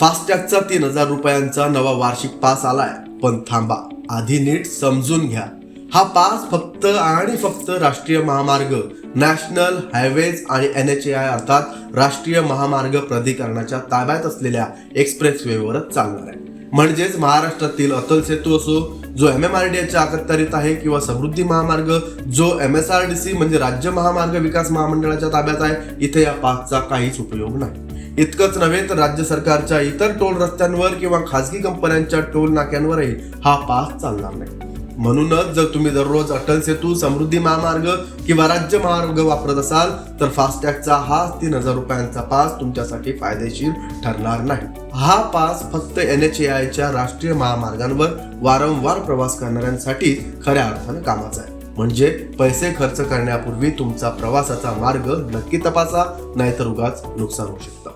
फास्टॅगचा तीन हजार रुपयांचा नवा वार्षिक पास आलाय. पण थांबा आधी नीट समजून घ्या. हा पास फक्त आणि फक्त राष्ट्रीय महामार्ग नॅशनल हायवेज आणि एन एच ए आय अर्थात राष्ट्रीय महामार्ग प्राधिकरणाच्या ताब्यात असलेल्या एक्सप्रेस वेवरच चालणार आहे. म्हणजेच महाराष्ट्रातील अतल सेतू असो जो एम एम आर डी एच्या अखत्यारीत आहे किंवा समृद्धी महामार्ग जो M S R D C म्हणजे राज्य महामार्ग विकास महामंडळाच्या ताब्यात आहे इथे या पासचा काहीच उपयोग नाही. इतकंच नव्हे तर राज्य सरकारच्या इतर टोल रस्त्यांवर किंवा खासगी कंपन्यांच्या टोल नाक्यांवरही हा पास चालणार नाही. म्हणूनच जर तुम्ही दररोज अटल सेतू समृद्धी महामार्ग किंवा राज्य महामार्ग वापरत असाल तर फास्टॅगचा हा तीन हजार रुपयांचा पास तुमच्यासाठी फायदेशीर ठरणार नाही. हा पास फक्त एन एच ए आयच्या राष्ट्रीय महामार्गांवर वारंवार प्रवास करणाऱ्यांसाठी खऱ्या अर्थानं कामाचा आहे. म्हणजे पैसे खर्च करण्यापूर्वी तुमचा प्रवासाचा मार्ग नक्की तपासा नाहीतर उगाच नुकसान होऊ शकतं.